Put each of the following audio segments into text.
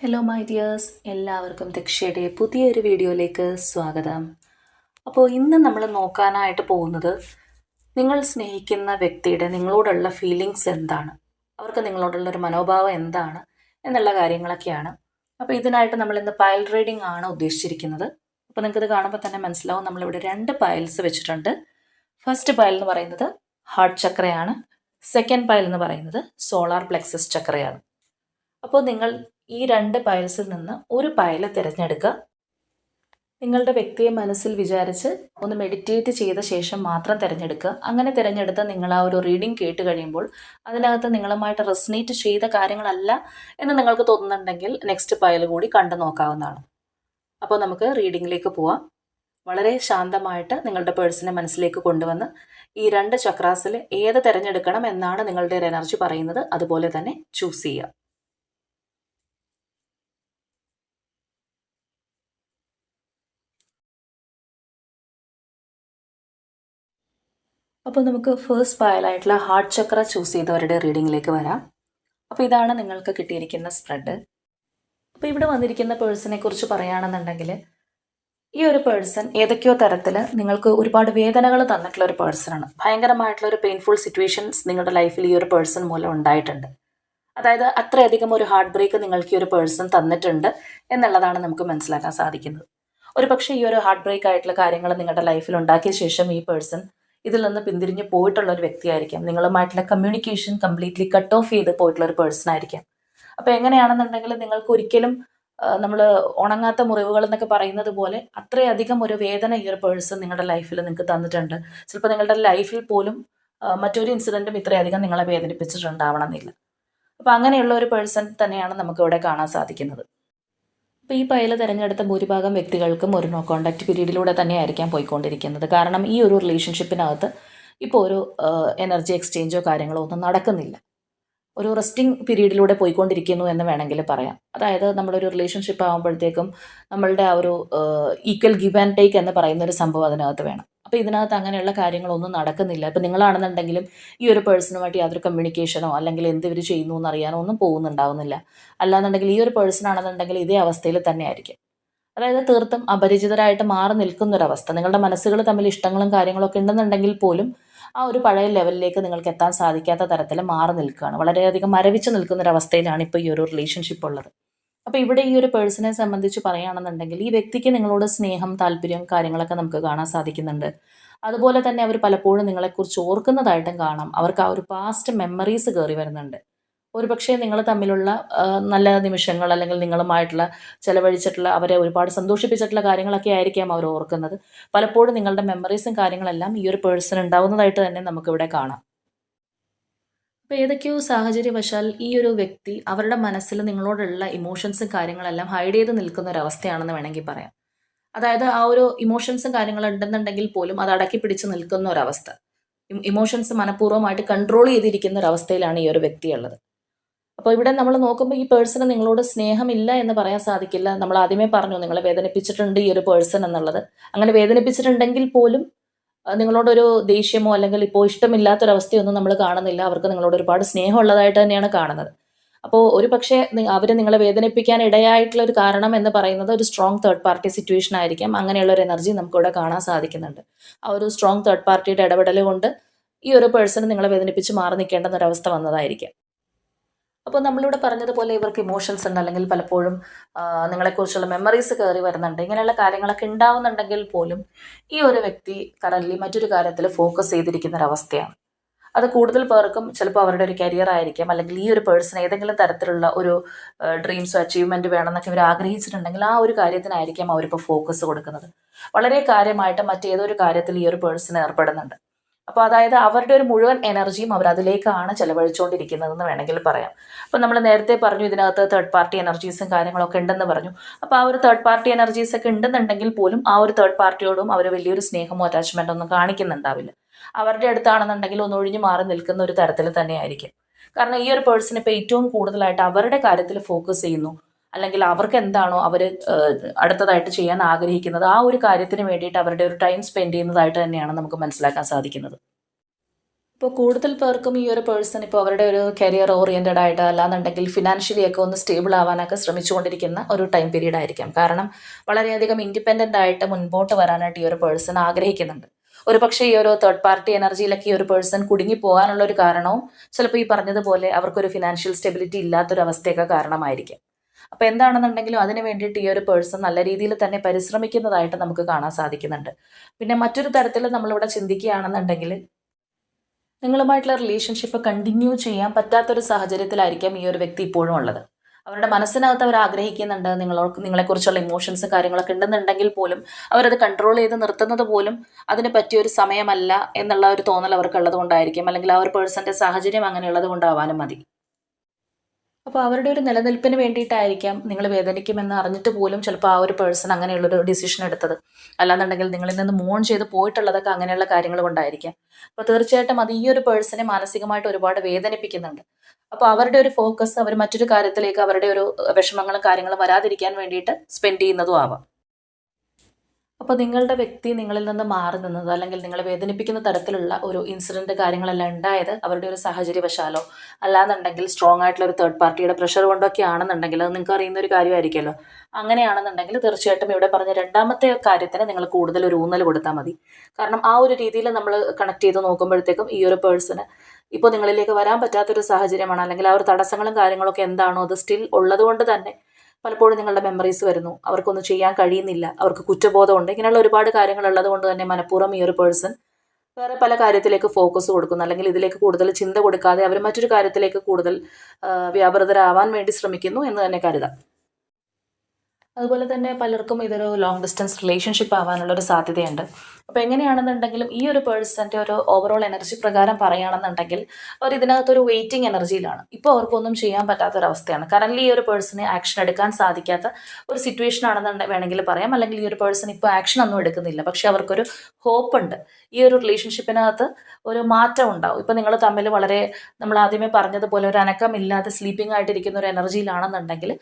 Hello my dears എല്ലാവർക്കും ദക്ഷയുടെ പുതിയൊരു വീഡിയോയിലേക്ക് സ്വാഗതം. അപ്പോൾ ഇന്ന് നമ്മൾ നോക്കാനായിട്ട് പോകുന്നത് നിങ്ങൾ സ്നേഹിക്കുന്ന വ്യക്തിയുടെ നിങ്ങളോടുള്ള ഫീലിങ്സ് എന്താണ്? അവർക്ക് നിങ്ങളോടുള്ള ഒരു മനോഭാവം എന്താണ്? എന്നുള്ള കാര്യങ്ങളൊക്കെയാണ്. അപ്പോൾ ഇതിനായിട്ട് നമ്മൾ ഇന്ന് പയൽ റീഡിംഗ് ആണ് ഉദ്ദേശിച്ചിരിക്കുന്നത്. അപ്പോൾ നിങ്ങൾക്കിത് കാണുമ്പോൾ തന്നെ മനസ്സിലാവും. നമ്മളിവിടെ രണ്ട് പയൽസ് വെച്ചിട്ടുണ്ട്. ഫസ്റ്റ് പയൽ എന്ന് പറയുന്നത് ഹാർട്ട് ചക്രയാണ്. സെക്കൻഡ് പയൽ എന്ന് പറയുന്നത് സോളാർ പ്ലെക്സസ് ചക്രയാണ്. അപ്പോൾ നിങ്ങൾ ഈ രണ്ട് പയൽസിൽ നിന്ന് ഒരു പയൽ തിരഞ്ഞെടുക്കുക. നിങ്ങളുടെ വ്യക്തിയെ മനസ്സിൽ വിചാരിച്ച് ഒന്ന് മെഡിറ്റേറ്റ് ചെയ്ത ശേഷം മാത്രം തിരഞ്ഞെടുക്കുക. അങ്ങനെ തിരഞ്ഞെടുത്ത് നിങ്ങൾ ആ ഒരു റീഡിംഗ് കേട്ട് കഴിയുമ്പോൾ അതിനകത്ത് നിങ്ങളുമായിട്ട് റെസനേറ്റ് ചെയ്ത കാര്യങ്ങളല്ല എന്ന് നിങ്ങൾക്ക് തോന്നുന്നുണ്ടെങ്കിൽ നെക്സ്റ്റ് പയൽ കൂടി കണ്ടു നോക്കാവുന്നതാണ്. അപ്പോൾ നമുക്ക് റീഡിങ്ങിലേക്ക് പോവാം. വളരെ ശാന്തമായിട്ട് നിങ്ങളുടെ പേഴ്സണെ മനസ്സിലേക്ക് കൊണ്ടുവന്ന് ഈ രണ്ട് ചക്രാസിൽ ഏത് തിരഞ്ഞെടുക്കണം എന്നാണ് നിങ്ങളുടെ ഒരു എനർജി പറയുന്നത്. അതുപോലെ തന്നെ ചൂസ് ചെയ്യുക. അപ്പോൾ നമുക്ക് ഫേസ്റ്റ് പായലായിട്ടുള്ള ഹാർട്ട് ചക്ര ചൂസ് ചെയ്തവരുടെ റീഡിങ്ങിലേക്ക് വരാം. അപ്പോൾ ഇതാണ് നിങ്ങൾക്ക് കിട്ടിയിരിക്കുന്ന സ്പ്രെഡ് അപ്പോൾ ഇവിടെ വന്നിരിക്കുന്ന പേഴ്സണെ കുറിച്ച് പറയുകയാണെന്നുണ്ടെങ്കിൽ ഈ ഒരു പേഴ്സൺ ഏതൊക്കെയോ തരത്തിൽ നിങ്ങൾക്ക് ഒരുപാട് വേദനകൾ തന്നിട്ടുള്ള ഒരു പേഴ്സണാണ് ഭയങ്കരമായിട്ടുള്ള ഒരു പെയിൻഫുൾ സിറ്റുവേഷൻസ് നിങ്ങളുടെ ലൈഫിൽ ഈ ഒരു പേഴ്സൺ മൂലം ഉണ്ടായിട്ടുണ്ട്. അതായത് അത്രയധികം ഒരു ഹാർട്ട് ബ്രേക്ക് നിങ്ങൾക്ക് ഈ ഒരു പേഴ്സൺ തന്നിട്ടുണ്ട് എന്നുള്ളതാണ് നമുക്ക് മനസ്സിലാക്കാൻ സാധിക്കുന്നത്. ഒരു പക്ഷേ ഈ ഒരു ഹാർട്ട് ബ്രേക്ക് ആയിട്ടുള്ള കാര്യങ്ങൾ നിങ്ങളുടെ ലൈഫിൽ ഉണ്ടാക്കിയ ശേഷം ഈ പേഴ്സൺ ഇതിൽ നിന്ന് പിന്തിരിഞ്ഞ് പോയിട്ടുള്ള ഒരു വ്യക്തിയായിരിക്കാം. നിങ്ങളുമായിട്ടുള്ള കമ്മ്യൂണിക്കേഷൻ കംപ്ലീറ്റ്ലി കട്ട് ഓഫ് ചെയ്ത് പോയിട്ടുള്ള ഒരു പേഴ്സൺ ആയിരിക്കാം. അപ്പോൾ എങ്ങനെയാണെന്നുണ്ടെങ്കിൽ നിങ്ങൾക്ക് ഒരിക്കലും നമ്മൾ ഉണങ്ങാത്ത മുറിവുകൾ എന്നൊക്കെ പറയുന്നത് പോലെ അത്രയധികം ഒരു വേദന ഈ ഒരു പേഴ്സൺ നിങ്ങളുടെ ലൈഫിൽ നിങ്ങൾക്ക് തന്നിട്ടുണ്ട്. ചിലപ്പോൾ നിങ്ങളുടെ ലൈഫിൽ പോലും മറ്റൊരു ഇൻസിഡന്റും ഇത്രയധികം നിങ്ങളെ വേദനിപ്പിച്ചിട്ടുണ്ടാവണമെന്നില്ല. അപ്പോൾ അങ്ങനെയുള്ള ഒരു പേഴ്സൺ തന്നെയാണ് നമുക്ക് ഇവിടെ കാണാൻ സാധിക്കുന്നത്. അപ്പോൾ ഈ പയൽ തിരഞ്ഞെടുത്ത ഭൂരിഭാഗം വ്യക്തികൾക്കും ഒരു നോ കോണ്ടാക്ട് പീരീഡിലൂടെ തന്നെയായിരിക്കാം പോയിക്കൊണ്ടിരിക്കുന്നത്. കാരണം ഈ ഒരു റിലേഷൻഷിപ്പിനകത്ത് ഇപ്പോൾ ഒരു എനർജി എക്സ്ചേഞ്ചോ കാര്യങ്ങളോ ഒന്നും നടക്കുന്നില്ല. ഒരു റെസ്റ്റിംഗ് പീരീഡിലൂടെ പോയിക്കൊണ്ടിരിക്കുന്നു എന്ന് വേണമെങ്കിൽ പറയാം. അതായത് നമ്മളൊരു റിലേഷൻഷിപ്പ് ആകുമ്പോഴത്തേക്കും നമ്മളുടെ ആ ഒരു ഈക്വൽ ഗിവ് ആൻഡ് ടേക്ക് എന്ന് പറയുന്ന ഒരു സംഭവം അതിനകത്ത് വേണം. അപ്പോൾ ഇതിനകത്ത് അങ്ങനെയുള്ള കാര്യങ്ങളൊന്നും നടക്കുന്നില്ല. ഇപ്പം നിങ്ങളാണെന്നുണ്ടെങ്കിലും ഈ ഒരു പേഴ്സണുമായിട്ട് യാതൊരു കമ്മ്യൂണിക്കേഷനോ അല്ലെങ്കിൽ എന്ത് ഇവർ ചെയ്യുന്നു എന്നറിയാനോ ഒന്നും പോകുന്നുണ്ടാവുന്നില്ല. അല്ലാന്നുണ്ടെങ്കിൽ ഈ ഒരു പേഴ്സൺ ആണെന്നുണ്ടെങ്കിൽ ഇതേ അവസ്ഥയിൽ തന്നെ ആയിരിക്കും അതായത് തീർത്തും അപരിചിതരായിട്ട് മാറി നിൽക്കുന്നൊരവസ്ഥ. നിങ്ങളുടെ മനസ്സുകൾ തമ്മിൽ ഇഷ്ടങ്ങളും കാര്യങ്ങളൊക്കെ ഉണ്ടെന്നുണ്ടെങ്കിൽ പോലും ആ ഒരു പഴയ ലെവലിലേക്ക് നിങ്ങൾക്ക് എത്താൻ സാധിക്കാത്ത തരത്തിൽ മാറി നിൽക്കുകയാണ്. വളരെയധികം മരവിച്ച് നിൽക്കുന്ന ഒരു അവസ്ഥയിലാണ് ഇപ്പോൾ ഈ ഒരു റിലേഷൻഷിപ്പ് ഉള്ളത്. അപ്പോൾ ഇവിടെ ഈ ഒരു പേഴ്സണെ സംബന്ധിച്ച് പറയുകയാണെന്നുണ്ടെങ്കിൽ ഈ വ്യക്തിക്ക് നിങ്ങളോട് സ്നേഹം താല്പര്യം കാര്യങ്ങളൊക്കെ നമുക്ക് കാണാൻ സാധിക്കുന്നുണ്ട്. അതുപോലെ തന്നെ അവർ പലപ്പോഴും നിങ്ങളെക്കുറിച്ച് ഓർക്കുന്നതായിട്ടും കാണാം. അവർക്ക് ആ ഒരു പാസ്റ്റ് മെമ്മറീസ് കയറി വരുന്നുണ്ട്. ഒരുപക്ഷെ നിങ്ങൾ തമ്മിലുള്ള നല്ല നിമിഷങ്ങൾ അല്ലെങ്കിൽ നിങ്ങളുമായിട്ടുള്ള ചെലവഴിച്ചിട്ടുള്ള അവരെ ഒരുപാട് സന്തോഷിപ്പിച്ചിട്ടുള്ള കാര്യങ്ങളൊക്കെ ആയിരിക്കാം അവർ ഓർക്കുന്നത്. പലപ്പോഴും നിങ്ങളുടെ മെമ്മറീസും കാര്യങ്ങളെല്ലാം ഈ ഒരു പേഴ്സൺ ഉണ്ടാവുന്നതായിട്ട് തന്നെ നമുക്കിവിടെ കാണാം. അപ്പോൾ ഏതൊക്കെയോ സാഹചര്യവശാൽ ഈ ഒരു വ്യക്തി അവരുടെ മനസ്സിൽ നിങ്ങളോടുള്ള ഇമോഷൻസും കാര്യങ്ങളെല്ലാം ഹൈഡ് ചെയ്ത് നിൽക്കുന്ന ഒരു അവസ്ഥയാണെന്ന് വേണമെങ്കിൽ പറയാം. അതായത് ആ ഒരു ഇമോഷൻസും കാര്യങ്ങളും ഉണ്ടെന്നുണ്ടെങ്കിൽ പോലും അത് അടക്കി പിടിച്ച് നിൽക്കുന്ന ഒരവസ്ഥ ഇമോഷൻസ് മനഃപൂർവമായിട്ട് കൺട്രോൾ ചെയ്തിരിക്കുന്ന ഒരു അവസ്ഥയിലാണ് ഈ ഒരു വ്യക്തിയുള്ളത്. അപ്പോൾ ഇവിടെ നമ്മൾ നോക്കുമ്പോൾ ഈ പേഴ്സണ് നിങ്ങളോട് സ്നേഹമില്ല എന്ന് പറയാൻ സാധിക്കില്ല. നമ്മൾ ആദ്യമേ പറഞ്ഞു നിങ്ങളെ വേദനിപ്പിച്ചിട്ടുണ്ട് ഈ ഒരു പേഴ്സൺ എന്നുള്ളത്. അങ്ങനെ വേദനിപ്പിച്ചിട്ടുണ്ടെങ്കിൽ പോലും നിങ്ങളോടൊരു ദേഷ്യമോ അല്ലെങ്കിൽ ഇപ്പോൾ ഇഷ്ടമില്ലാത്തൊരവസ്ഥയൊന്നും നമ്മൾ കാണുന്നില്ല. അവർക്ക് നിങ്ങളോട് ഒരുപാട് സ്നേഹമുള്ളതായിട്ട് തന്നെയാണ് കാണുന്നത്. അപ്പോൾ ഒരു പക്ഷേ അവർ നിങ്ങളെ വേദനിപ്പിക്കാൻ ഇടയായിട്ടുള്ള ഒരു കാരണം എന്ന് പറയുന്നത് ഒരു സ്ട്രോങ് തേർഡ് പാർട്ടി സിറ്റുവേഷൻ ആയിരിക്കാം. അങ്ങനെയുള്ള ഒരു എനർജി നമുക്കിവിടെ കാണാൻ സാധിക്കുന്നുണ്ട്. ആ ഒരു സ്ട്രോങ് തേർഡ് പാർട്ടിയുടെ ഇടപെടൽ കൊണ്ട് ഈ ഒരു പേഴ്സൺ നിങ്ങളെ വേദനിപ്പിച്ച് മാറി നിൽക്കേണ്ടെന്നൊരവസ്ഥ വന്നതായിരിക്കാം. അപ്പോൾ നമ്മളിവിടെ പറഞ്ഞതുപോലെ ഇവർക്ക് ഇമോഷൻസ് ഉണ്ട്. അല്ലെങ്കിൽ പലപ്പോഴും നിങ്ങളെക്കുറിച്ചുള്ള മെമ്മറീസ് കയറി വരുന്നുണ്ട്. ഇങ്ങനെയുള്ള കാര്യങ്ങളൊക്കെ ഉണ്ടാവുന്നുണ്ടെങ്കിൽ പോലും ഈ ഒരു വ്യക്തി കറന്റ്ലി മറ്റൊരു കാര്യത്തിൽ ഫോക്കസ് ചെയ്തിരിക്കുന്ന ഒരവസ്ഥയാണ്. അത് കൂടുതൽ പേർക്കും ചിലപ്പോൾ അവരുടെ ഒരു കരിയർ ആയിരിക്കാം. അല്ലെങ്കിൽ ഈ ഒരു പേഴ്സൺ ഏതെങ്കിലും തരത്തിലുള്ള ഒരു ഡ്രീംസോ അച്ചീവ്മെന്റ് വേണമെന്നൊക്കെ ഇവർ ആഗ്രഹിച്ചിട്ടുണ്ടെങ്കിൽ ആ ഒരു കാര്യത്തിനായിരിക്കാം അവരിപ്പോൾ ഫോക്കസ് കൊടുക്കുന്നത്. വളരെ കാര്യമായിട്ട് മറ്റേതൊരു കാര്യത്തിൽ ഈ ഒരു പേഴ്സൺ ഏർപ്പെടുന്നുണ്ട്. അപ്പോൾ അതായത് അവരുടെ ഒരു മുഴുവൻ എനർജിയും അവർ അതിലേക്കാണ് ചെലവഴിച്ചുകൊണ്ടിരിക്കുന്നതെന്ന് വേണമെങ്കിൽ പറയാം. അപ്പോൾ നമ്മൾ നേരത്തെ പറഞ്ഞു ഇതിനകത്ത് തേർഡ് പാർട്ടി എനർജീസും കാര്യങ്ങളൊക്കെ ഉണ്ടെന്ന് പറഞ്ഞു. അപ്പോൾ ആ ഒരു തേർഡ് പാർട്ടി എനർജീസ് ഒക്കെ ഉണ്ടെന്നുണ്ടെങ്കിൽ പോലും ആ ഒരു തേർഡ് പാർട്ടിയോടും അവർ വലിയൊരു സ്നേഹമോ അറ്റാച്ച്മെന്റോ ഒന്നും കാണിക്കുന്നുണ്ടാവില്ല. അവരുടെ അടുത്താണെന്നുണ്ടെങ്കിൽ ഒന്ന് ഒഴിഞ്ഞു മാറി നിൽക്കുന്ന ഒരു തരത്തിൽ തന്നെയായിരിക്കും. കാരണം ഈ ഒരു പേഴ്സൺ ഇപ്പോൾ ഏറ്റവും കൂടുതലായിട്ട് അവരുടെ കാര്യത്തിൽ ഫോക്കസ് ചെയ്യുന്നു. അല്ലെങ്കിൽ അവർക്ക് എന്താണോ അവർ അടുത്തതായിട്ട് ചെയ്യാൻ ആഗ്രഹിക്കുന്നത് ആ ഒരു കാര്യത്തിന് വേണ്ടിയിട്ട് അവരുടെ ഒരു ടൈം സ്പെൻഡ് ചെയ്യുന്നതായിട്ട് തന്നെയാണ് നമുക്ക് മനസ്സിലാക്കാൻ സാധിക്കുന്നത്. ഇപ്പോൾ കൂടുതൽ പേർക്കും ഈ ഒരു പേഴ്സൺ ഇപ്പോൾ അവരുടെ ഒരു കരിയർ ഓറിയന്റഡ് ആയിട്ട് അല്ലാന്നുണ്ടെങ്കിൽ ഫിനാൻഷ്യലി ഒക്കെ ഒന്ന് സ്റ്റേബിൾ ആവാനൊക്കെ ശ്രമിച്ചുകൊണ്ടിരിക്കുന്ന ഒരു ടൈം പീരീഡ് ആയിരിക്കാം. കാരണം വളരെയധികം ഇൻഡിപെൻഡന്റ് ആയിട്ട് മുൻപോട്ട് വരാനായിട്ട് ഈ ഒരു പേഴ്സൺ ആഗ്രഹിക്കുന്നുണ്ട്. ഒരു പക്ഷേ ഈ ഒരു തേർഡ് പാർട്ടി എനർജിയിലൊക്കെ ഈ ഒരു പേഴ്സൺ കുടുങ്ങി പോകാനുള്ള ഒരു കാരണവും ചിലപ്പോൾ ഈ പറഞ്ഞതുപോലെ അവർക്കൊരു ഫിനാൻഷ്യൽ സ്റ്റെബിലിറ്റി ഇല്ലാത്തൊരു അവസ്ഥയൊക്കെ കാരണമായിരിക്കും. അപ്പോൾ എന്താണെന്നുണ്ടെങ്കിലും അതിനു വേണ്ടിയിട്ട് ഈ ഒരു പേഴ്സൺ നല്ല രീതിയിൽ തന്നെ പരിശ്രമിക്കുന്നതായിട്ട് നമുക്ക് കാണാൻ സാധിക്കുന്നുണ്ട്. പിന്നെ മറ്റൊരു തരത്തിൽ നമ്മളിവിടെ ചിന്തിക്കുകയാണെന്നുണ്ടെങ്കിൽ നിങ്ങളുമായിട്ടുള്ള റിലേഷൻഷിപ്പ് കണ്ടിന്യൂ ചെയ്യാൻ പറ്റാത്തൊരു സാഹചര്യത്തിലായിരിക്കാം ഈ ഒരു വ്യക്തി ഇപ്പോഴും ഉള്ളത്. അവരുടെ മനസ്സിനകത്ത് അവർ ആഗ്രഹിക്കുന്നുണ്ട് നിങ്ങളോട് നിങ്ങളെക്കുറിച്ചുള്ള ഇമോഷൻസ് കാര്യങ്ങളൊക്കെ ഉണ്ടെന്നുണ്ടെങ്കിൽ പോലും അവരത് കൺട്രോൾ ചെയ്ത് നിർത്തുന്നത് പോലും അതിന് പറ്റിയൊരു സമയമല്ല എന്നുള്ള ഒരു തോന്നൽ അവർക്കുള്ളത് കൊണ്ടായിരിക്കും. അല്ലെങ്കിൽ ആ ഒരു പേഴ്സന്റെ സാഹചര്യം അങ്ങനെയുള്ളത് കൊണ്ടാവാനും മതി. അപ്പോൾ അവരുടെ ഒരു നിലനിൽപ്പിന് വേണ്ടിയിട്ടായിരിക്കാം നിങ്ങൾ വേദനിക്കുമെന്ന് അറിഞ്ഞിട്ട് പോലും ചിലപ്പോൾ ആ ഒരു പേഴ്സൺ അങ്ങനെയുള്ളൊരു ഡിസിഷൻ എടുത്തത്. അല്ലാന്നുണ്ടെങ്കിൽ നിങ്ങളിൽ നിന്ന് മോൺ ചെയ്ത് പോയിട്ടുള്ളതൊക്കെ അങ്ങനെയുള്ള കാര്യങ്ങൾ കൊണ്ടായിരിക്കാം. അപ്പോൾ തീർച്ചയായിട്ടും അത് ഈ ഒരു പേഴ്സണെ മാനസികമായിട്ട് ഒരുപാട് വേദനിപ്പിക്കുന്നുണ്ട്. അപ്പോൾ അവരുടെ ഒരു ഫോക്കസ് അവർ മറ്റൊരു കാര്യത്തിലേക്ക് അവരുടെ ഒരു വിഷമങ്ങളും കാര്യങ്ങളും വരാതിരിക്കാൻ വേണ്ടിയിട്ട് സ്പെൻഡ് ചെയ്യുന്നതും ആവാം. അപ്പോൾ നിങ്ങളുടെ വ്യക്തി നിങ്ങളിൽ നിന്ന് മാറി നിന്നത് അല്ലെങ്കിൽ നിങ്ങളെ വേദനിപ്പിക്കുന്ന തരത്തിലുള്ള ഒരു ഇൻസിഡന്റ് കാര്യങ്ങളെല്ലാം ഉണ്ടായത് അവരുടെ ഒരു സാഹചര്യവശാലോ? അല്ലാന്നുണ്ടെങ്കിൽ സ്ട്രോങ് ആയിട്ടുള്ള ഒരു തേർഡ് പാർട്ടിയുടെ പ്രഷർ കൊണ്ടൊക്കെ ആണെന്നുണ്ടെങ്കിൽ അത് നിങ്ങൾക്ക് അറിയുന്ന ഒരു കാര്യമായിരിക്കുമല്ലോ. അങ്ങനെയാണെന്നുണ്ടെങ്കിൽ തീർച്ചയായിട്ടും ഇവിടെ പറഞ്ഞ രണ്ടാമത്തെ കാര്യത്തിന് നിങ്ങൾ കൂടുതൽ ഒരു ഊന്നൽ കൊടുത്താൽ മതി. കാരണം ആ ഒരു രീതിയിൽ നമ്മൾ കണക്ട് ചെയ്ത് നോക്കുമ്പോഴത്തേക്കും ഈ ഒരു പേഴ്സണ് ഇപ്പോൾ നിങ്ങളിലേക്ക് വരാൻ പറ്റാത്തൊരു സാഹചര്യമാണ് അല്ലെങ്കിൽ ആ ഒരു തടസ്സങ്ങളും കാര്യങ്ങളൊക്കെ എന്താണോ അത് സ്റ്റിൽ ഉള്ളതുകൊണ്ട് തന്നെ പലപ്പോഴും നിങ്ങളുടെ മെമ്മറീസ് വരുന്നു. അവർക്കൊന്നും ചെയ്യാൻ കഴിയുന്നില്ല. അവർക്ക് കുറ്റബോധമുണ്ട് ഇങ്ങനെയുള്ള ഒരുപാട് കാര്യങ്ങൾ ഉള്ളത് കൊണ്ട് തന്നെ മനഃപൂർവം ഈ ഒരു പേഴ്സൺ വേറെ പല കാര്യത്തിലേക്ക് ഫോക്കസ് കൊടുക്കുന്നു. അല്ലെങ്കിൽ ഇതിലേക്ക് കൂടുതൽ ചിന്ത കൊടുക്കാതെ അവർ മറ്റൊരു കാര്യത്തിലേക്ക് കൂടുതൽ വ്യാപൃതരാവാൻ വേണ്ടി ശ്രമിക്കുന്നു എന്ന് തന്നെ കരുതാം. അതുപോലെ തന്നെ പലർക്കും ഇതൊരു ലോങ് ഡിസ്റ്റൻസ് റിലേഷൻഷിപ്പ് ആവാനുള്ള ഒരു സാധ്യതയുണ്ട്. അപ്പോൾ എങ്ങനെയാണെന്നുണ്ടെങ്കിലും ഈ ഒരു പേഴ്സന്റെ ഒരു ഓവറോൾ എനർജി പ്രകാരം പറയുകയാണെന്നുണ്ടെങ്കിൽ അവർ ഇതിനകത്തൊരു വെയിറ്റിംഗ് എനർജിയിലാണ് ഇപ്പോൾ അവർക്കൊന്നും ചെയ്യാൻ പറ്റാത്തൊരവസ്ഥയാണ്. കറൻലി ഈ ഒരു പേഴ്സണെ ആക്ഷൻ എടുക്കാൻ സാധിക്കാത്ത ഒരു സിറ്റുവേഷൻ ആണെന്ന് വേണമെങ്കിൽ പറയാം. അല്ലെങ്കിൽ ഈ ഒരു പേഴ്സൺ ഇപ്പോൾ ആക്ഷൻ ഒന്നും എടുക്കുന്നില്ല. പക്ഷേ അവർക്കൊരു ഹോപ്പ് ഉണ്ട്. ഈ ഒരു റിലേഷൻഷിപ്പിനകത്ത് ഒരു മാറ്റം ഉണ്ടാവും. ഇപ്പോൾ നിങ്ങൾ തമ്മിൽ വളരെ നമ്മൾ ആദ്യമേ പറഞ്ഞതുപോലെ ഒരു അനക്കമില്ലാതെ സ്ലീപ്പിംഗ് ആയിട്ടിരിക്കുന്ന ഒരു എനർജിയിലാണെന്നുണ്ടെങ്കിൽ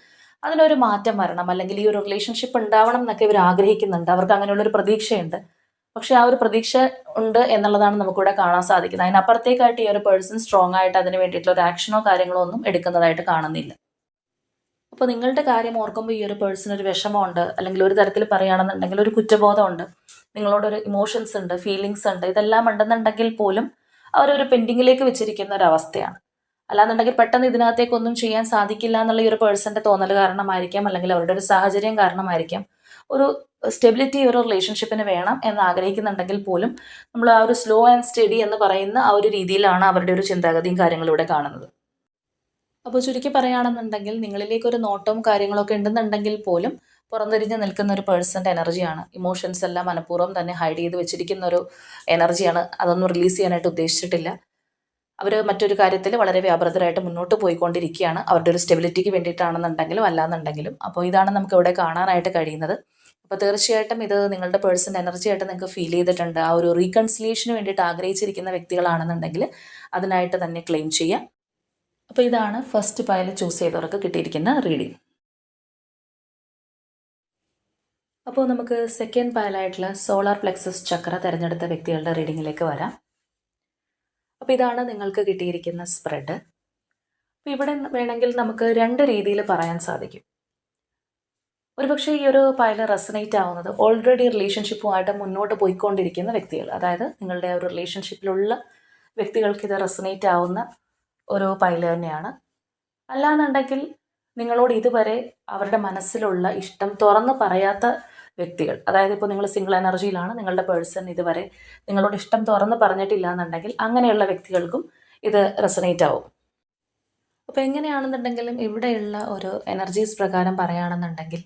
അതിനൊരു മാറ്റം വരണം. അല്ലെങ്കിൽ ഈ ഒരു റിലേഷൻഷിപ്പ് ഉണ്ടാവണം എന്നൊക്കെ ഇവർ ആഗ്രഹിക്കുന്നുണ്ട്. അവർക്ക് അങ്ങനെയുള്ളൊരു പ്രതീക്ഷയുണ്ട്. പക്ഷെ ആ ഒരു പ്രതീക്ഷ ഉണ്ട് എന്നുള്ളതാണ് നമുക്കിവിടെ കാണാൻ സാധിക്കുന്നത്. അതിനപ്പുറത്തേക്കായിട്ട് ഈ ഒരു പേഴ്സൺ സ്ട്രോങ് ആയിട്ട് അതിന് വേണ്ടിയിട്ടുള്ള ഒരു ആക്ഷനോ കാര്യങ്ങളോ ഒന്നും എടുക്കുന്നതായിട്ട് കാണുന്നില്ല. അപ്പോൾ നിങ്ങളുടെ കാര്യം ഓർക്കുമ്പോൾ ഈ ഒരു പേഴ്സൺ ഒരു വിഷമമുണ്ട്. അല്ലെങ്കിൽ ഒരു തരത്തിൽ പറയുകയാണെന്നുണ്ടെങ്കിൽ ഒരു കുറ്റബോധമുണ്ട്. നിങ്ങളോടൊരു ഇമോഷൻസ് ഉണ്ട് ഫീലിങ്സ് ഉണ്ട്. ഇതെല്ലാം ഉണ്ടെന്നുണ്ടെങ്കിൽ പോലും അവരൊരു പെൻഡിങ്ങിലേക്ക് വെച്ചിരിക്കുന്ന ഒരു അവസ്ഥയാണ്. അല്ലാന്നുണ്ടെങ്കിൽ പെട്ടെന്ന് ഇതിനകത്തേക്കൊന്നും ചെയ്യാൻ സാധിക്കില്ല എന്നുള്ള ഈ ഒരു പേഴ്സന്റെ തോന്നൽ കാരണമായിരിക്കാം അല്ലെങ്കിൽ അവരുടെ ഒരു സാഹചര്യം കാരണമായിരിക്കാം. ഒരു സ്റ്റെബിലിറ്റി ഒരു റിലേഷൻഷിപ്പിന് വേണം എന്ന് ആഗ്രഹിക്കുന്നുണ്ടെങ്കിൽ പോലും നമ്മൾ ആ ഒരു സ്ലോ ആൻഡ് സ്റ്റഡി എന്ന് പറയുന്ന ആ ഒരു രീതിയിലാണ് അവരുടെ ഒരു ചിന്താഗതിയും കാര്യങ്ങളും ഇവിടെ കാണുന്നത്. അപ്പോൾ ചുരുക്കി പറയുകയാണെന്നുണ്ടെങ്കിൽ നിങ്ങളിലേക്ക് ഒരു നോട്ടവും കാര്യങ്ങളൊക്കെ ഉണ്ടെന്നുണ്ടെങ്കിൽ പോലും പുറന്തിരിഞ്ഞ് നിൽക്കുന്ന ഒരു പേഴ്സന്റെ എനർജിയാണ്. ഇമോഷൻസ് എല്ലാം മനഃപൂർവം തന്നെ ഹൈഡ് ചെയ്ത് വെച്ചിരിക്കുന്ന ഒരു എനർജിയാണ്. അതൊന്നും റിലീസ് ചെയ്യാനായിട്ട് ഉദ്ദേശിച്ചിട്ടില്ല. അവർ മറ്റൊരു കാര്യത്തിൽ വളരെ വ്യാപൃതരായിട്ട് മുന്നോട്ട് പോയിക്കൊണ്ടിരിക്കുകയാണ്. അവരുടെ ഒരു സ്റ്റെബിലിറ്റിക്ക് വേണ്ടിയിട്ടാണെന്നുണ്ടെങ്കിലും അല്ലാന്നുണ്ടെങ്കിലും. അപ്പോൾ ഇതാണ് നമുക്ക് ഇവിടെ കാണാനായിട്ട് കഴിയുന്നത്. അപ്പോൾ തീർച്ചയായിട്ടും ഇത് നിങ്ങളുടെ പേഴ്സൺ എനർജി ആയിട്ട് നിങ്ങൾക്ക് ഫീൽ ചെയ്തിട്ടുണ്ട്. ആ ഒരു റീകൺസിലിയേഷന് വേണ്ടിയിട്ട് ആഗ്രഹിച്ചിരിക്കുന്ന വ്യക്തികളാണെന്നുണ്ടെങ്കിൽ അതിനായിട്ട് തന്നെ ക്ലെയിം ചെയ്യാം. അപ്പോൾ ഇതാണ് ഫസ്റ്റ് പയൽ ചൂസ് ചെയ്തവർക്ക് കിട്ടിയിരിക്കുന്ന റീഡിംഗ് അപ്പോൾ നമുക്ക് സെക്കൻഡ് പയലായിട്ടുള്ള സോളാർ പ്ലെക്സസ് ചക്ര തിരഞ്ഞെടുത്ത വ്യക്തികളുടെ റീഡിങ്ങിലേക്ക് വരാം. അപ്പോൾ ഇതാണ് നിങ്ങൾക്ക് കിട്ടിയിരിക്കുന്ന സ്പ്രെഡ് അപ്പോൾ ഇവിടെ വേണമെങ്കിൽ നമുക്ക് രണ്ട് രീതിയിൽ പറയാൻ സാധിക്കും. ഒരുപക്ഷെ ഈ ഒരു പൈല റെസനേറ്റ് ആവുന്നത് ഓൾറെഡി റിലേഷൻഷിപ്പുമായിട്ട് മുന്നോട്ട് പോയിക്കൊണ്ടിരിക്കുന്ന വ്യക്തികൾ അതായത് നിങ്ങളുടെ ഒരു റിലേഷൻഷിപ്പിലുള്ള വ്യക്തികൾക്ക് ഇത് റെസനേറ്റ് ആവുന്ന ഒരു പൈല തന്നെയാണ്. അല്ലാന്നുണ്ടെങ്കിൽ നിങ്ങളോട് ഇതുവരെ അവരുടെ മനസ്സിലുള്ള ഇഷ്ടം തുറന്ന് പറയാത്ത വ്യക്തികൾ. അതായത് ഇപ്പോൾ നിങ്ങൾ സിംഗിൾ എനർജിയിലാണ് നിങ്ങളുടെ പേഴ്സൺ ഇതുവരെ നിങ്ങളോട് ഇഷ്ടം തുറന്ന് പറഞ്ഞിട്ടില്ല എന്നുണ്ടെങ്കിൽ അങ്ങനെയുള്ള വ്യക്തികൾക്കും ഇത് റെസനേറ്റ് ആവും. അപ്പോൾ എങ്ങനെയാണെന്നുണ്ടെങ്കിലും ഇവിടെയുള്ള ഒരു എനർജീസ് പ്രകാരം പറയുകയാണെന്നുണ്ടെങ്കിൽ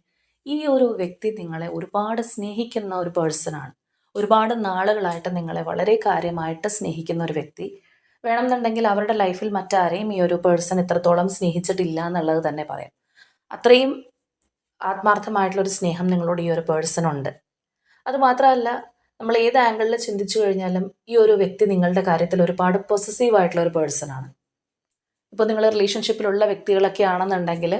ഈ ഒരു വ്യക്തി നിങ്ങളെ ഒരുപാട് സ്നേഹിക്കുന്ന ഒരു പേഴ്സണാണ് ഒരുപാട് നാളുകളായിട്ട് നിങ്ങളെ വളരെ കാര്യമായിട്ട് സ്നേഹിക്കുന്ന ഒരു വ്യക്തി. വേണമെന്നുണ്ടെങ്കിൽ അവരുടെ ലൈഫിൽ മറ്റാരെയും ഈ ഒരു പേഴ്സൺ ഇത്രത്തോളം സ്നേഹിച്ചിട്ടില്ല എന്നുള്ളത് തന്നെ പറയാം. അത്രയും ആത്മാർത്ഥമായിട്ടുള്ളൊരു സ്നേഹം നിങ്ങളോട് ഈ ഒരു പേഴ്സൺ ഉണ്ട്. അതുമാത്രമല്ല നമ്മൾ ഏത് ആംഗിളിൽ ചിന്തിച്ചു കഴിഞ്ഞാലും ഈ ഒരു വ്യക്തി നിങ്ങളുടെ കാര്യത്തിൽ ഒരുപാട് പൊസസീവ് ആയിട്ടുള്ള ഒരു പേഴ്സണാണ് ഇപ്പോൾ നിങ്ങൾ റിലേഷൻഷിപ്പിലുള്ള വ്യക്തികളൊക്കെ ആണെന്നുണ്ടെങ്കിൽ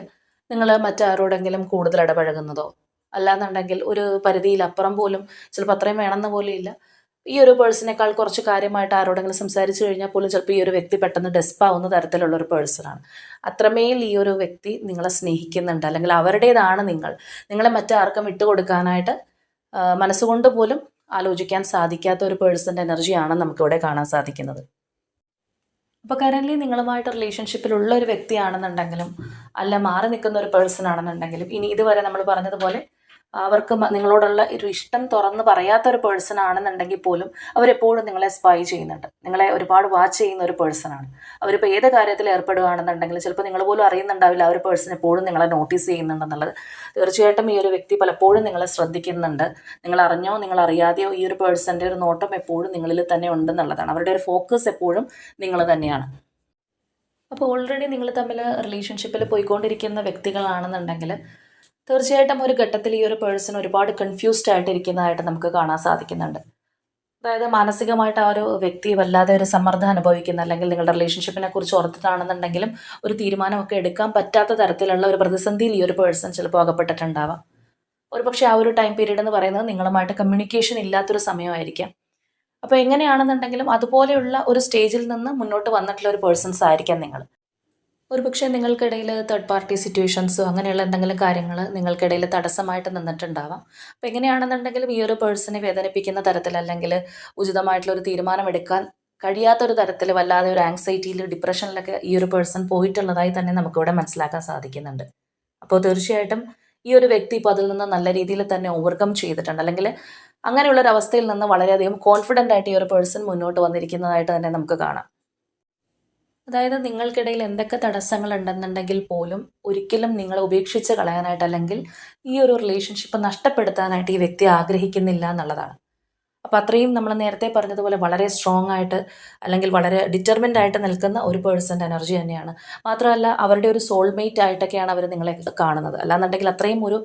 നിങ്ങൾ മറ്റാരോടെങ്കിലും കൂടുതൽ ഇടപഴകുന്നതോ അല്ലാന്നുണ്ടെങ്കിൽ ഒരു പരിധിയിലപ്പുറം പോലും ചിലപ്പോൾ അത്രയും വേണമെന്ന് പോലും ഇല്ല. ഈ ഒരു പേഴ്സണേക്കാൾ കുറച്ച് കാര്യമായിട്ട് ആരോടെങ്കിലും സംസാരിച്ചു കഴിഞ്ഞാൽ പോലും ചിലപ്പോൾ ഈ ഒരു വ്യക്തി പെട്ടെന്ന് ഡെസ്പാവുന്ന തരത്തിലുള്ള ഒരു പേഴ്സണാണ് അത്രമേൽ ഈ ഒരു വ്യക്തി നിങ്ങളെ സ്നേഹിക്കുന്നുണ്ട്. അല്ലെങ്കിൽ അവരുടേതാണ് നിങ്ങൾ. നിങ്ങളെ മറ്റാർക്കും വിട്ടുകൊടുക്കാനായിട്ട് കൊടുക്കാനായിട്ട് മനസ്സുകൊണ്ട് പോലും ആലോചിക്കാൻ സാധിക്കാത്ത ഒരു പേഴ്സന്റെ എനർജിയാണ് നമുക്കിവിടെ കാണാൻ സാധിക്കുന്നത്. അപ്പോൾ കറന്റ്ലി നിങ്ങളുമായിട്ട് റിലേഷൻഷിപ്പിലുള്ള ഒരു വ്യക്തിയാണെന്നുണ്ടെങ്കിലും അല്ല മാറി നിൽക്കുന്ന ഒരു പേഴ്സൺ ആണെന്നുണ്ടെങ്കിലും ഇനി ഇതുവരെ നമ്മൾ പറഞ്ഞതുപോലെ അവർക്ക് നിങ്ങളോടുള്ള ഒരു ഇഷ്ടം തുറന്ന് പറയാത്ത ഒരു പേഴ്സൺ ആണെന്നുണ്ടെങ്കിൽ പോലും അവരെപ്പോഴും നിങ്ങളെ സ്പൈ ചെയ്യുന്നുണ്ട്. നിങ്ങളെ ഒരുപാട് വാച്ച് ചെയ്യുന്ന ഒരു പേഴ്സൺ ആണ്. അവരിപ്പോൾ ഏത് കാര്യത്തിൽ ഏർപ്പെടുകയാണെന്നുണ്ടെങ്കിൽ ചിലപ്പോൾ നിങ്ങൾ പോലും അറിയുന്നുണ്ടാവില്ല ആ ഒരു പേഴ്സൺ എപ്പോഴും നിങ്ങളെ നോട്ടീസ് ചെയ്യുന്നുണ്ടെന്നുള്ളത്. തീർച്ചയായിട്ടും ഈ ഒരു വ്യക്തി പലപ്പോഴും നിങ്ങളെ ശ്രദ്ധിക്കുന്നുണ്ട്. നിങ്ങൾ അറിഞ്ഞോ നിങ്ങൾ അറിയാതെയോ ഈ ഒരു പേഴ്സന്റെ ഒരു നോട്ടം എപ്പോഴും നിങ്ങളിൽ തന്നെ ഉണ്ടെന്നുള്ളതാണ്. അവരുടെ ഒരു ഫോക്കസ് എപ്പോഴും നിങ്ങൾ തന്നെയാണ്. അപ്പോൾ ഓൾറെഡി നിങ്ങൾ തമ്മിൽ റിലേഷൻഷിപ്പിൽ പോയിക്കൊണ്ടിരിക്കുന്ന വ്യക്തികളാണെന്നുണ്ടെങ്കിൽ തീർച്ചയായിട്ടും ഒരു ഘട്ടത്തിൽ ഈ ഒരു പേഴ്സൺ ഒരുപാട് കൺഫ്യൂസ്ഡ് ആയിട്ടിരിക്കുന്നതായിട്ട് നമുക്ക് കാണാൻ സാധിക്കുന്നുണ്ട്. അതായത് മാനസികമായിട്ട് ആ ഒരു വ്യക്തി വല്ലാതെ ഒരു സമ്മർദ്ദം അനുഭവിക്കുന്ന അല്ലെങ്കിൽ നിങ്ങളുടെ റിലേഷൻഷിപ്പിനെ കുറിച്ച് ഓർത്തിട്ടാണെന്നുണ്ടെങ്കിലും ഒരു തീരുമാനമൊക്കെ എടുക്കാൻ പറ്റാത്ത തരത്തിലുള്ള ഒരു പ്രതിസന്ധിയിൽ ഈ ഒരു പേഴ്സൺ ചിലപ്പോൾ അകപ്പെട്ടിട്ടുണ്ടാവാം. ഒരു പക്ഷേ ആ ഒരു ടൈം പീരീഡ് എന്ന് പറയുന്നത് നിങ്ങളുമായിട്ട് കമ്മ്യൂണിക്കേഷൻ ഇല്ലാത്തൊരു സമയമായിരിക്കാം. അപ്പോൾ എങ്ങനെയാണെന്നുണ്ടെങ്കിലും അതുപോലെയുള്ള ഒരു സ്റ്റേജിൽ നിന്ന് മുന്നോട്ട് വന്നിട്ടുള്ള ഒരു പേഴ്സൺസ് ആയിരിക്കാം നിങ്ങൾ. ഒരു പക്ഷേ നിങ്ങൾക്കിടയിൽ തേർഡ് പാർട്ടി സിറ്റുവേഷൻസോ അങ്ങനെയുള്ള എന്തെങ്കിലും കാര്യങ്ങൾ നിങ്ങൾക്കിടയിൽ തടസ്സമായിട്ട് നിന്നിട്ടുണ്ടാവാം. അപ്പോൾ എങ്ങനെയാണെന്നുണ്ടെങ്കിലും ഈ ഒരു പേഴ്സണെ വേദനിപ്പിക്കുന്ന തരത്തിൽ അല്ലെങ്കിൽ ഉചിതമായിട്ടുള്ള ഒരു തീരുമാനമെടുക്കാൻ കഴിയാത്തൊരു തരത്തിൽ വല്ലാതെ ഒരു ആങ്സൈറ്റിയിൽ ഡിപ്രഷനിലൊക്കെ ഈ ഒരു പേഴ്സൺ പോയിട്ടുള്ളതായി തന്നെ നമുക്കിവിടെ മനസ്സിലാക്കാൻ സാധിക്കുന്നുണ്ട്. അപ്പോൾ തീർച്ചയായിട്ടും ഈ ഒരു വ്യക്തി ഇപ്പോൾ അതിൽ നിന്ന് നല്ല രീതിയിൽ തന്നെ ഓവർകം ചെയ്തിട്ടുണ്ട്. അല്ലെങ്കിൽ അങ്ങനെയുള്ള ഒരു അവസ്ഥയിൽ നിന്ന് വളരെയധികം കോൺഫിഡന്റ് ആയിട്ട് ഈ ഒരു പേഴ്സൺ മുന്നോട്ട് വന്നിരിക്കുന്നതായിട്ട് തന്നെ നമുക്ക് കാണാം. അതായത് നിങ്ങൾക്കിടയിൽ എന്തൊക്കെ തടസ്സങ്ങൾ ഉണ്ടെന്നുണ്ടെങ്കിൽ പോലും ഒരിക്കലും നിങ്ങളെ ഉപേക്ഷിച്ച് കളയാനായിട്ട് അല്ലെങ്കിൽ ഈ ഒരു റിലേഷൻഷിപ്പ് നഷ്ടപ്പെടുത്താനായിട്ട് ഈ വ്യക്തി ആഗ്രഹിക്കുന്നില്ല എന്നുള്ളതാണ്. അപ്പം അത്രയും നമ്മൾ നേരത്തെ പറഞ്ഞതുപോലെ വളരെ സ്ട്രോങ് ആയിട്ട് അല്ലെങ്കിൽ വളരെ ഡിറ്റർമിൻഡ് ആയിട്ട് നിൽക്കുന്ന ഒരു പേഴ്സന്റെ എനർജി തന്നെയാണ്. മാത്രമല്ല അവരുടെ ഒരു സോൾമേറ്റ് ആയിട്ടൊക്കെയാണ് അവർ നിങ്ങളെ കാണുന്നത്. അല്ലാന്നുണ്ടെങ്കിൽ അത്രയും ഒരു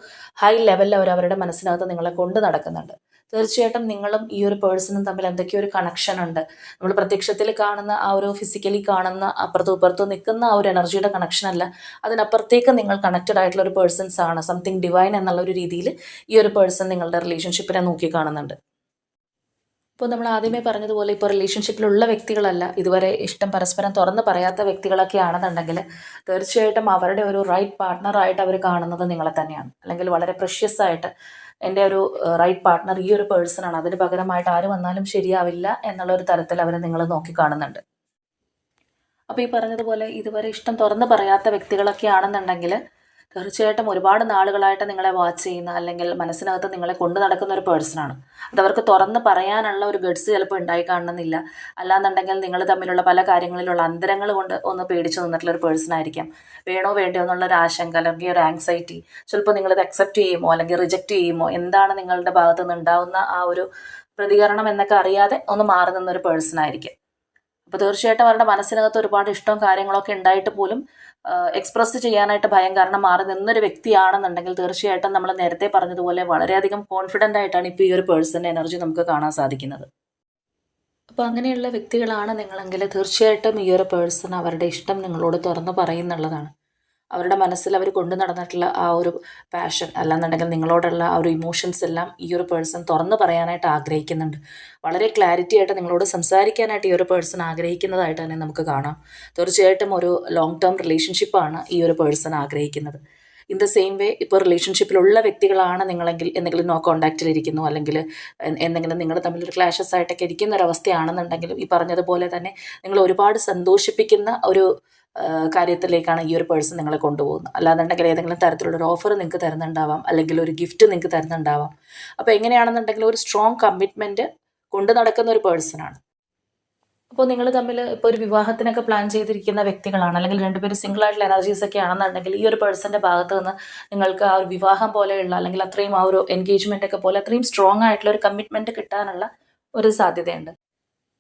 ഹൈ ലെവലിൽ അവർ അവരുടെ മനസ്സിനകത്ത് നിങ്ങളെ കൊണ്ട് നടക്കുന്നുണ്ട്. തീർച്ചയായിട്ടും നിങ്ങളും ഈ ഒരു പേഴ്സണും തമ്മിൽ എന്തൊക്കെയോ ഒരു കണക്ഷൻ ഉണ്ട്. നമ്മൾ പ്രത്യക്ഷത്തിൽ കാണുന്ന ആ ഒരു ഫിസിക്കലി കാണുന്ന അപ്പുറത്തും ഇപ്പുറത്തും നിൽക്കുന്ന ആ ഒരു എനർജിയുടെ കണക്ഷൻ അല്ല. അതിനപ്പുറത്തേക്ക് നിങ്ങൾ കണക്റ്റഡ് ആയിട്ടുള്ള ഒരു പേഴ്സൺസ് ആണ്. സംതിങ് ഡിവൈൻ എന്നുള്ള ഒരു രീതിയിൽ ഈ ഒരു പേഴ്സൺ നിങ്ങളുടെ റിലേഷൻഷിപ്പിനെ നോക്കി കാണുന്നുണ്ട്. ഇപ്പോൾ നമ്മൾ ആദ്യമേ പറഞ്ഞതുപോലെ ഇപ്പോൾ റിലേഷൻഷിപ്പിലുള്ള വ്യക്തികളല്ല. ഇതുവരെ ഇഷ്ടം പരസ്പരം തുറന്ന് പറയാത്ത വ്യക്തികളൊക്കെ ആണെന്നുണ്ടെങ്കിൽ തീർച്ചയായിട്ടും അവരുടെ ഒരു റൈറ്റ് പാർട്ട്ണറായിട്ട് അവർ കാണുന്നത് നിങ്ങളെ തന്നെയാണ്. അല്ലെങ്കിൽ വളരെ പ്രഷ്യസ് ആയിട്ട് എന്റെ ഒരു റൈറ്റ് പാർട്ട്ണർ ഈ ഒരു പേഴ്സണാണ് അതിന് പകരമായിട്ട് ആര് വന്നാലും ശരിയാവില്ല എന്നുള്ള ഒരു തരത്തിൽ അവരെ നിങ്ങൾ നോക്കിക്കാണുന്നുണ്ട് അപ്പോൾ ഈ പറഞ്ഞതുപോലെ ഇതുവരെ ഇഷ്ടം തുറന്ന് പറയാത്ത വ്യക്തികളൊക്കെ ആണെന്നുണ്ടെങ്കിൽ തീർച്ചയായിട്ടും ഒരുപാട് നാളുകളായിട്ട് നിങ്ങളെ വാച്ച് ചെയ്യുന്ന അല്ലെങ്കിൽ മനസ്സിനകത്ത് നിങ്ങളെ കൊണ്ടു നടക്കുന്ന ഒരു പേഴ്സണാണ് അവർക്ക് തുറന്ന് പറയാനുള്ള ഒരു ഗഡ്സ് ചിലപ്പോൾ ഉണ്ടായി കാണണമെന്നില്ല അല്ലാന്നുണ്ടെങ്കിൽ നിങ്ങൾ തമ്മിലുള്ള പല കാര്യങ്ങളിലുള്ള അന്തരങ്ങൾ കൊണ്ട് ഒന്ന് പേടിച്ചു നിന്നിട്ടുള്ള ഒരു പേഴ്സൺ ആയിരിക്കാം. വേണോ വേണ്ടോ എന്നുള്ള ഒരു ആശങ്ക അല്ലെങ്കിൽ ഒരു ആങ്സൈറ്റി ചിലപ്പോൾ നിങ്ങളിത് അക്സെപ്റ്റ് ചെയ്യുമോ അല്ലെങ്കിൽ റിജക്റ്റ് ചെയ്യുമോ എന്താണ് നിങ്ങളുടെ ഭാഗത്തു നിന്ന് ഉണ്ടാവുന്ന ആ ഒരു പ്രതികരണം എന്നൊക്കെ അറിയാതെ ഒന്ന് മാറി നിന്നൊരു പേഴ്സൺ ആയിരിക്കും. അപ്പോൾ തീർച്ചയായിട്ടും അവരുടെ മനസ്സിനകത്ത് ഒരുപാട് ഇഷ്ടവും കാര്യങ്ങളൊക്കെ ഉണ്ടായിട്ട് പോലും എക്സ്പ്രസ് ചെയ്യാനായിട്ട് ഭയം കാരണം മാറി നിന്നൊരു വ്യക്തിയാണെന്നുണ്ടെങ്കിൽ തീർച്ചയായിട്ടും നമ്മൾ നേരത്തെ പറഞ്ഞതുപോലെ വളരെയധികം കോൺഫിഡന്റ് ആയിട്ടാണ് ഇപ്പോൾ ഈ ഒരു പേഴ്സന്റെ എനർജി നമുക്ക് കാണാൻ സാധിക്കുന്നത്. അപ്പോൾ അങ്ങനെയുള്ള വ്യക്തികളാണ് നിങ്ങളെങ്കിൽ തീർച്ചയായിട്ടും ഈ ഒരു പേഴ്സൺ അവരുടെ ഇഷ്ടം നിങ്ങളോട് തുറന്നു പറയുന്നുള്ളതാണ്. അവരുടെ മനസ്സിൽ അവർ കൊണ്ടു നടന്നിട്ടുള്ള ആ ഒരു പാഷൻ അല്ലാന്നുണ്ടെങ്കിൽ നിങ്ങളോടുള്ള ആ ഒരു ഇമോഷൻസ് എല്ലാം ഈ ഒരു പേഴ്സൺ തുറന്ന് പറയാനായിട്ട് ആഗ്രഹിക്കുന്നുണ്ട്. വളരെ ക്ലാരിറ്റി ആയിട്ട് നിങ്ങളോട് സംസാരിക്കാനായിട്ട് ഈ ഒരു പേഴ്സൺ ആഗ്രഹിക്കുന്നതായിട്ട് തന്നെ നമുക്ക് കാണാം. തീർച്ചയായിട്ടും ഒരു ലോങ് ടേം റിലേഷൻഷിപ്പാണ് ഈ ഒരു പേഴ്സൺ ആഗ്രഹിക്കുന്നത്. ഇൻ ദ സെയിം വേ ഇപ്പോൾ റിലേഷൻഷിപ്പിലുള്ള വ്യക്തികളാണ് നിങ്ങളെങ്കിൽ എന്തെങ്കിലും നോ കോണ്ടാക്റ്റിൽ ഇരിക്കുന്നു അല്ലെങ്കിൽ എന്തെങ്കിലും നിങ്ങൾ തമ്മിൽ ഒരു ക്ലാഷസ് ആയിട്ടൊക്കെ ഇരിക്കുന്ന ഒരു അവസ്ഥയാണെന്നുണ്ടെങ്കിലും ഈ പറഞ്ഞതുപോലെ തന്നെ നിങ്ങൾ ഒരുപാട് സന്തോഷിപ്പിക്കുന്ന ഒരു കാര്യത്തിലേക്കാണ് ഈ ഒരു പേഴ്സൺ നിങ്ങളെ കൊണ്ടുപോകുന്നത്. അല്ലാന്നുണ്ടെങ്കിൽ ഏതെങ്കിലും തരത്തിലുള്ള ഒരു ഓഫർ നിങ്ങൾക്ക് തരുന്നുണ്ടാവാം. അല്ലെങ്കിൽ ഒരു ഗിഫ്റ്റ് നിങ്ങൾക്ക് തരുന്നുണ്ടാവാം. അപ്പോൾ എങ്ങനെയാണെന്നുണ്ടെങ്കിൽ ഒരു സ്ട്രോങ് കമ്മിറ്റ്മെന്റ് കൊണ്ടു നടക്കുന്ന ഒരു പേഴ്സണാണ് അപ്പോൾ നിങ്ങൾ തമ്മിൽ ഇപ്പോൾ ഒരു വിവാഹത്തിനൊക്കെ പ്ലാൻ ചെയ്തിരിക്കുന്ന വ്യക്തികളാണ് അല്ലെങ്കിൽ രണ്ടുപേരും സിംഗിൾ ആയിട്ടുള്ള എനർജീസ് ഒക്കെ ആണെന്നുണ്ടെങ്കിൽ ഈ ഒരു പേഴ്സന്റെ ഭാഗത്ത് നിന്ന് നിങ്ങൾക്ക് ആ ഒരു വിവാഹം പോലെയുള്ള അല്ലെങ്കിൽ അത്രയും ആ ഒരു എൻഗേജ്മെന്റ് ഒക്കെ പോലെ അത്രയും സ്ട്രോങ് ആയിട്ടുള്ള ഒരു കമ്മിറ്റ്മെന്റ് കിട്ടാനുള്ള ഒരു സാധ്യതയുണ്ട്.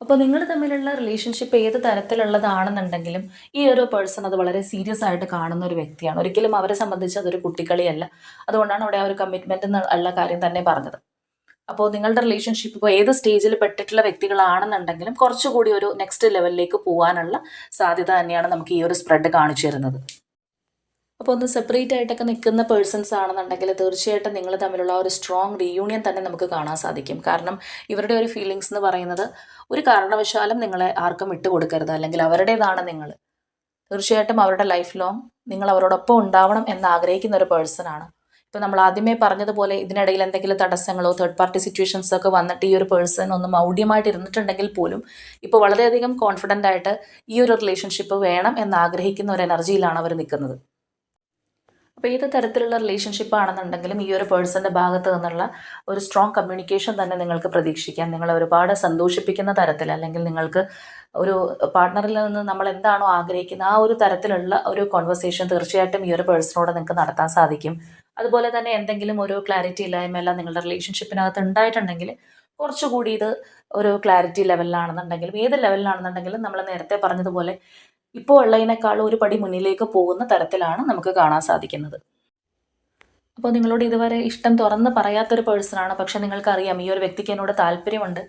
അപ്പോൾ നിങ്ങൾ തമ്മിലുള്ള റിലേഷൻഷിപ്പ് ഏത് തരത്തിലുള്ളതാണെന്നുണ്ടെങ്കിലും ഈ ഒരു പേഴ്സൺ അത് വളരെ സീരിയസ് ആയിട്ട് കാണുന്ന ഒരു വ്യക്തിയാണ്. ഒരിക്കലും അവരെ സംബന്ധിച്ച് അതൊരു കുട്ടിക്കളിയല്ല. അതുകൊണ്ടാണ് അവിടെ ആ ഒരു കമ്മിറ്റ്മെന്റ് എന്നുള്ള കാര്യം തന്നെ പറഞ്ഞത്. അപ്പോൾ നിങ്ങളുടെ റിലേഷൻഷിപ്പ് ഇപ്പോൾ ഏത് സ്റ്റേജിൽ പെട്ടിട്ടുള്ള വ്യക്തികളാണെന്നുണ്ടെങ്കിലും കുറച്ചുകൂടി ഒരു നെക്സ്റ്റ് ലെവലിലേക്ക് പോകാനുള്ള സാധ്യത തന്നെയാണ് നമുക്ക് ഈ ഒരു സ്പ്രെഡ് കാണിച്ചു തരുന്നത്. അപ്പോൾ ഒന്ന് സെപ്പറേറ്റ് ആയിട്ടൊക്കെ നിൽക്കുന്ന പേഴ്സൺസ് ആണെന്നുണ്ടെങ്കിൽ തീർച്ചയായിട്ടും നിങ്ങൾ തമ്മിലുള്ള ഒരു സ്ട്രോങ് റീയൂണിയൻ തന്നെ നമുക്ക് കാണാൻ സാധിക്കും. കാരണം ഇവരുടെ ഒരു ഫീലിങ്സ് എന്ന് പറയുന്നത് ഒരു കാരണവശാലും നിങ്ങളെ ആർക്കും വിട്ടു കൊടുക്കരുത്. അല്ലെങ്കിൽ അവരുടേതാണ് നിങ്ങൾ. തീർച്ചയായിട്ടും അവരുടെ ലൈഫ് ലോങ് നിങ്ങൾ അവരോടൊപ്പം ഉണ്ടാവണം എന്ന് ആഗ്രഹിക്കുന്ന ഒരു പേഴ്സൺ ആണ്. ഇപ്പോൾ നമ്മൾ ആദ്യമേ പറഞ്ഞതുപോലെ ഇതിനിടയിൽ എന്തെങ്കിലും തടസ്സങ്ങളോ തേർഡ് പാർട്ടി സിറ്റുവേഷൻസോ ഒക്കെ വന്നിട്ട് ഈ ഒരു പേഴ്സൺ ഒന്ന് മൗഢ്യമായിട്ട് ഇരുന്നിട്ടുണ്ടെങ്കിൽ പോലും ഇപ്പോൾ വളരെയധികം കോൺഫിഡന്റ് ആയിട്ട് ഈ ഒരു റിലേഷൻഷിപ്പ് വേണം എന്ന് ആഗ്രഹിക്കുന്ന ഒരു എനർജിയിലാണ് അവർ നിൽക്കുന്നത്. അപ്പോൾ ഏത് തരത്തിലുള്ള റിലേഷൻഷിപ്പ് ആണെന്നുണ്ടെങ്കിലും ഈ ഒരു പേഴ്സന്റെ ഭാഗത്ത് നിന്നുള്ള ഒരു സ്ട്രോങ് കമ്മ്യൂണിക്കേഷൻ തന്നെ നിങ്ങൾക്ക് പ്രതീക്ഷിക്കാം. നിങ്ങളെ ഒരുപാട് സന്തോഷിപ്പിക്കുന്ന തരത്തിൽ അല്ലെങ്കിൽ നിങ്ങൾക്ക് ഒരു പാർട്ട്ണറിൽ നിന്ന് നമ്മൾ എന്താണോ ആഗ്രഹിക്കുന്നത് ആ ഒരു തരത്തിലുള്ള ഒരു കോൺവെർസേഷൻ തീർച്ചയായിട്ടും ഈ ഒരു പേഴ്സണോട് നിങ്ങൾക്ക് നടത്താൻ സാധിക്കും. അതുപോലെ തന്നെ എന്തെങ്കിലും ഒരു ക്ലാരിറ്റി ഇല്ലായ്മ എല്ലാം നിങ്ങളുടെ റിലേഷൻഷിപ്പിനകത്ത് ഉണ്ടായിട്ടുണ്ടെങ്കിൽ കുറച്ചുകൂടി ഇത് ഒരു ക്ലാരിറ്റി ലെവലിലാണെന്നുണ്ടെങ്കിലും ഏത് ലെവലിലാണെന്നുണ്ടെങ്കിലും നമ്മൾ നേരത്തെ പറഞ്ഞതുപോലെ ഇപ്പോൾ ഉള്ളതിനേക്കാൾ ഒരു പടി മുന്നിലേക്ക് പോകുന്ന തരത്തിലാണ് നമുക്ക് കാണാൻ സാധിക്കുന്നത്. അപ്പോൾ നിങ്ങളോട് ഇതുവരെ ഇഷ്ടം തുറന്ന് പറയാത്തൊരു പേഴ്സണാണ് പക്ഷെ നിങ്ങൾക്കറിയാം ഈ ഒരു വ്യക്തിക്ക് എന്നോട് താല്പര്യമുണ്ട്.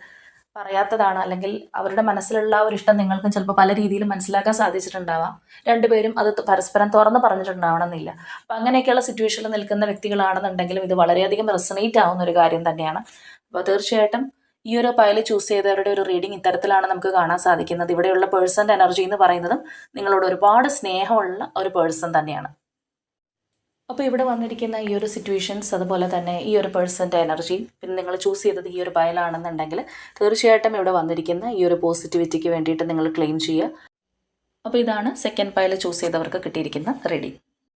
പറയാത്തതാണ്. അല്ലെങ്കിൽ അവരുടെ മനസ്സിലുള്ള ഒരു ഇഷ്ടം നിങ്ങൾക്കും ചിലപ്പോൾ പല രീതിയിൽ മനസ്സിലാക്കാൻ സാധിച്ചിട്ടുണ്ടാവാം. രണ്ടുപേരും അത് പരസ്പരം തുറന്ന് പറഞ്ഞിട്ടുണ്ടാവണമെന്നില്ല. അപ്പം അങ്ങനെയൊക്കെയുള്ള സിറ്റുവേഷനിൽ നിൽക്കുന്ന വ്യക്തികളാണെന്നുണ്ടെങ്കിലും ഇത് വളരെയധികം റെസണേറ്റ് ആവുന്ന ഒരു കാര്യം തന്നെയാണ്. അപ്പോൾ തീർച്ചയായിട്ടും ഈ ഒരു പയൽ ചൂസ് ചെയ്തവരുടെ ഒരു റീഡിംഗ് ഇത്തരത്തിലാണ് നമുക്ക് കാണാൻ സാധിക്കുന്നത്. ഇവിടെയുള്ള പേഴ്സന്റെ എനർജി എന്ന് പറയുന്നതും നിങ്ങളോട് ഒരുപാട് സ്നേഹമുള്ള ഒരു പേഴ്സൺ തന്നെയാണ്. അപ്പോൾ ഇവിടെ വന്നിരിക്കുന്ന ഈ ഒരു സിറ്റുവേഷൻസ് അതുപോലെ തന്നെ ഈ ഒരു പേഴ്സന്റെ എനർജി പിന്നെ നിങ്ങൾ ചൂസ് ചെയ്തത് ഈ ഒരു പയലാണെന്നുണ്ടെങ്കിൽ തീർച്ചയായിട്ടും ഇവിടെ വന്നിരിക്കുന്ന ഈ ഒരു പോസിറ്റിവിറ്റിക്ക് വേണ്ടിയിട്ട് നിങ്ങൾ ക്ലെയിം ചെയ്യുക. അപ്പോൾ ഇതാണ് സെക്കൻഡ് പയൽ ചൂസ് ചെയ്തവർക്ക് കിട്ടിയിരിക്കുന്ന റീഡിംഗ്